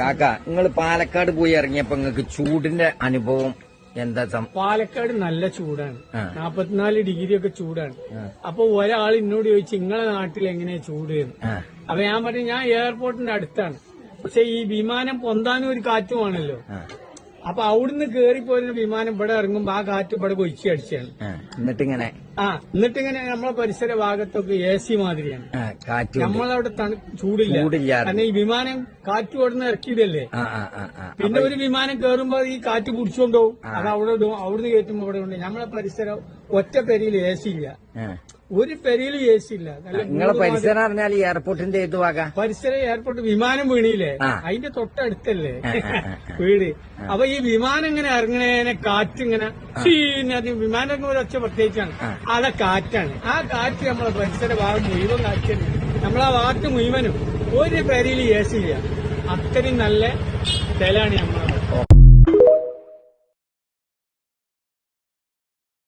കാക്ക നിങ്ങൾ പാലക്കാട് പോയി ഇറങ്ങിയപ്പോ നിങ്ങൾക്ക് ചൂടിന്റെ അനുഭവം എന്താ പാലക്കാട് നല്ല ചൂടാണ്. നാപ്പത്തിനാല് ഡിഗ്രി ഒക്കെ ചൂടാണ്. അപ്പൊ ഒരാൾ എന്നോട് ചോദിച്ചു നിങ്ങളെ നാട്ടിൽ എങ്ങനെയാ ചൂട്? അപ്പൊ ഞാൻ പറഞ്ഞു ഞാൻ എയർപോർട്ടിന്റെ അടുത്താണ്. പക്ഷെ ഈ വിമാനം പൊന്താനും ഒരു കാറ്റുമാണല്ലോ അപ്പൊ അവിടുന്ന് കേറിപ്പോയിരുന്ന വിമാനം ഇവിടെ ഇറങ്ങുമ്പോ ആ കാറ്റ് ഇവിടെ കൊച്ചി അടിച്ചാണ്. എന്നിട്ടിങ്ങനെ? ആ എന്നിട്ടിങ്ങനെ നമ്മളെ പരിസര ഭാഗത്തൊക്കെ എ സി മാതിരിയാണ്. കാറ്റ്. നമ്മളവിടെ ചൂടില്ല. കാരണം ഈ വിമാനം കാറ്റ് കൊടുന്ന് ഇറക്കിയതല്ലേ? പിന്നെ ഒരു വിമാനം കയറുമ്പോ ഈ കാറ്റ് പിടിച്ചോണ്ടോ അത് അവിടെ ഇടും അവിടുന്ന് കയറ്റുമ്പോ ഇവിടെ ഉണ്ട്. നമ്മളെ പരിസരം ഒറ്റ പെരിയിൽ എ സി ഇല്ല. ഒരു പെരിയിൽ എ സി ഇല്ല നിങ്ങളെ പരിസരം അറിഞ്ഞാൽ ഈ എയർപോർട്ടിന്റെ ഏത് ഭാഗ? പരിസര എയർപോർട്ട് വിമാനം വീണില്ലേ? അതിന്റെ തൊട്ടടുത്തല്ലേ. വീട്. അപ്പൊ ഈ വിമാനം ഇങ്ങനെ ഇറങ്ങണേനെ കാറ്റ് ഇങ്ങനെ ചീന്ന് അത് വിമാനം ഇറങ്ങുമ്പോൾ ഒച്ച പ്രത്യേകിച്ചാണ്. അതാ കാറ്റാണ്. ആ കാറ്റ് നമ്മളെ പരിസര ഭാഗം മുഴുവൻ കാറ്റാണ്. നമ്മളാ ഭാഗത്ത് മുഴുവനും ഒരു പെരിയിൽ എ സി ഇല്ല അത്രയും നല്ല സ്ഥലമാണ് നമ്മളെ